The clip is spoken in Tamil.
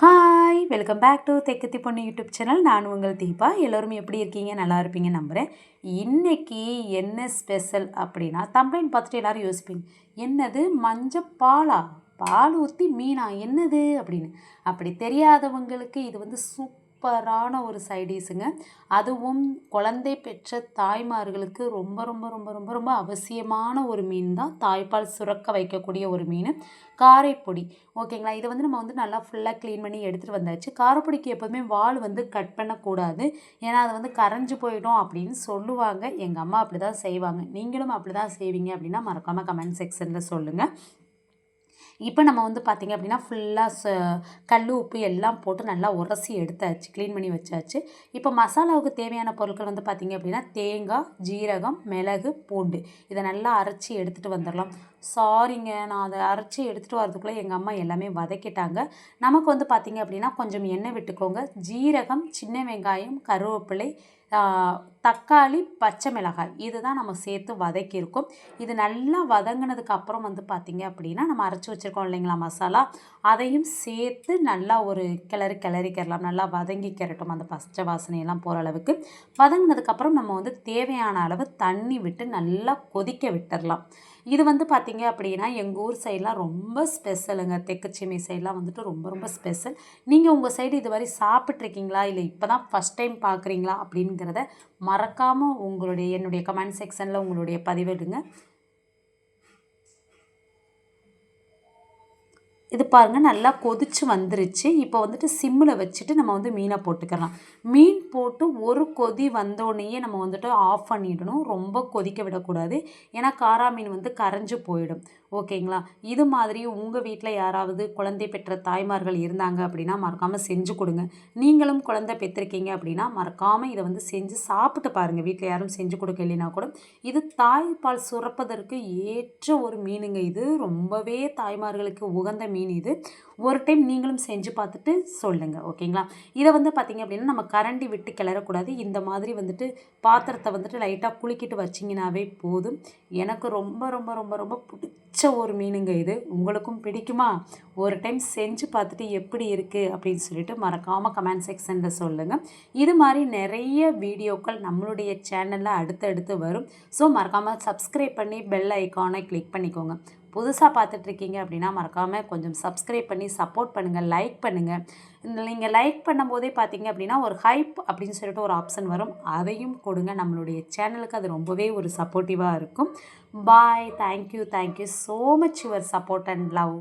ஹாய் வெல்கம் பேக் டு தெக்கத்தி பொண்ணு யூடியூப் சேனல் நான் உங்கள் தீபா. எல்லோரும் எப்படி இருக்கீங்க? நல்லா இருப்பீங்க நம்புகிறேன் இன்றைக்கி என்ன ஸ்பெஷல் அப்படின்னா தம்பளைன்னு பார்த்துட்டு எல்லோரும் யோசிப்பீங்க. என்னது? மஞ்சப்பாலா பால்? ஊற்றி மீனா? என்னது? அப்படின்னு. அப்படி தெரியாதவங்களுக்கு இது வந்து சூப் சூப்பரான ஒரு சைடிஸுங்க அதுவும் குழந்தை பெற்ற தாய்மார்களுக்கு ரொம்ப ரொம்ப ரொம்ப ரொம்ப ரொம்ப அவசியமான ஒரு மீன் தான். தாய்ப்பால் சுரக்க வைக்கக்கூடிய ஒரு மீன். காரைப்பொடி. ஓகேங்களா? இதை வந்து நம்ம வந்து நல்லா ஃபுல்லாக க்ளீன் பண்ணி எடுத்துகிட்டு வந்தாச்சு. காரப்பொடிக்கு எப்போதுமே வால் வந்து கட் பண்ணக்கூடாது. ஏன்னா அது வந்து கரைஞ்சி போயிடும் அப்படின்னு சொல்லுவாங்க. எங்கள் அம்மா அப்படி தான் செய்வாங்க. நீங்களும் அப்படி தான் செய்வீங்க அப்படின்னா மறக்காமல் கமெண்ட் செக்ஷனில் சொல்லுங்கள் இப்போ நம்ம வந்து பார்த்திங்க அப்படின்னா ஃபுல்லாக ச கல் உப்பு எல்லாம் போட்டு நல்லா உரசி எடுத்தாச்சு க்ளீன் பண்ணி வச்சாச்சு. இப்போ மசாலாவுக்கு தேவையான பொருட்கள் வந்து பார்த்திங்க அப்படின்னா தேங்காய் ஜீரகம் மிளகு பூண்டு இதை நல்லா அரைச்சி எடுத்துகிட்டு வந்துடலாம். சாரிங்க நான் அதை அரைச்சி எடுத்துகிட்டு வரதுக்குள்ளே எங்கள் அம்மா எல்லாமே வதக்கிட்டாங்க. நமக்கு வந்து பார்த்திங்க அப்படின்னா கொஞ்சம் எண்ணெய் விட்டுக்கோங்க. ஜீரகம் சின்ன வெங்காயம் கருவேப்பிலை தக்காளி பச்சை மிளகாய். இது தான் நம்ம சேர்த்து வதக்கியிருக்கோம். இது நல்லா வதங்கினதுக்கு அப்புறம் வந்து பார்த்திங்க அப்படின்னா நம்ம அரைச்சி வச்சுருக்கோம் இல்லைங்களா மசாலா? அதையும் சேர்த்து நல்லா ஒரு கிளறி கிளறிக்கிறலாம் நல்லா வதங்கி கிரட்டும் அந்த பச்சை வாசனையெல்லாம் போகிற அளவுக்கு. வதங்கினதுக்கப்புறம் நம்ம வந்து தேவையான அளவு தண்ணி விட்டு நல்லா கொதிக்க விட்டுடலாம் இது வந்து பார்த்திங்க அப்படின்னா எங்கள் ஊர் சைட்லாம் ரொம்ப ஸ்பெஷலுங்க. தெக்கச்சிமை சைட்லாம் வந்துட்டு ரொம்ப ரொம்ப ஸ்பெஷல். நீங்கள் உங்கள் சைடு இது வரை சாப்பிட்ருக்கீங்களா? இல்லை இப்போ தான் ஃபஸ்ட் டைம் பார்க்குறீங்களா? அப்படிங்கிறத மறக்காமல் உங்களுடைய என்னுடைய கமெண்ட் செக்ஷனில் உங்களுடைய பதிவிடுங்க இது பாருங்கள் நல்லா கொதிச்சு வந்துருச்சு. இப்போ வந்துட்டு சிம்மில் வச்சுட்டு நம்ம வந்து மீனை போட்டுக்கலாம். மீன் போட்டு ஒரு கொதி வந்தோடனேயே நம்ம வந்துட்டு ஆஃப் பண்ணிடணும். ரொம்ப கொதிக்க விடக்கூடாது. ஏன்னா காரா மீன் வந்து கரைஞ்சு போயிடும். ஓகேங்களா? இது மாதிரி உங்கள் வீட்டில் யாராவது குழந்தை பெற்ற தாய்மார்கள் இருந்தாங்க அப்படின்னா மறக்காமல் செஞ்சு கொடுங்க. நீங்களும் குழந்தை பெற்றிருக்கீங்க அப்படின்னா மறக்காமல் இதை வந்து செஞ்சு சாப்பிட்டு பாருங்கள் வீட்டில் யாரும் செஞ்சு கொடுக்க இல்லைனா கூட. இது தாய்ப்பால் சுரப்பதற்கு ஏற்ற ஒரு மீனுங்க இது. ரொம்பவே தாய்மார்களுக்கு உகந்த மீன் இது. ஒரு டைம் நீங்களும் செஞ்சு பார்த்துட்டு சொல்லுங்கள் ஓகேங்களா? இதை வந்து பார்த்திங்க அப்படின்னா நம்ம கரண்டி விட்டு கிளறக்கூடாது. இந்த மாதிரி வந்துட்டு பாத்திரத்தை வந்துட்டு லைட்டாக குளிக்கிட்டு வச்சிங்கனாவே போதும். எனக்கு ரொம்ப ரொம்ப ரொம்ப ரொம்ப பிடிச்ச ஒரு மீனுங்க இது. உங்களுக்கும் பிடிக்குமா? ஒரு டைம் செஞ்சு பார்த்துட்டு எப்படி இருக்குது அப்படின்னு சொல்லிட்டு மறக்காமல் கமெண்ட் செக்ஷனில் சொல்லுங்கள் இது மாதிரி நிறைய வீடியோக்கள் நம்மளுடைய சேனலில் அடுத்தடுத்து வரும். ஸோ மறக்காமல் சப்ஸ்கிரைப் பண்ணி பெல் ஐக்கானை கிளிக் பண்ணிக்கோங்க. புதுசாக பார்த்துட்ருக்கீங்க அப்படின்னா மறக்காமல் கொஞ்சம் சப்ஸ்கிரைப் பண்ணி சப்போர்ட் பண்ணுங்கள் லைக் பண்ணுங்கள் நீங்கள் லைக் பண்ணும்போதே பார்த்தீங்க அப்படின்னா ஒரு ஹைப் அப்படின்னு சொல்லிட்டு ஒரு ஆப்ஷன் வரும். அதையும் கொடுங்க. நம்மளுடைய சேனலுக்கு அது ரொம்பவே ஒரு சப்போர்ட்டிவாக இருக்கும். Bye thank you thank you so much your support and love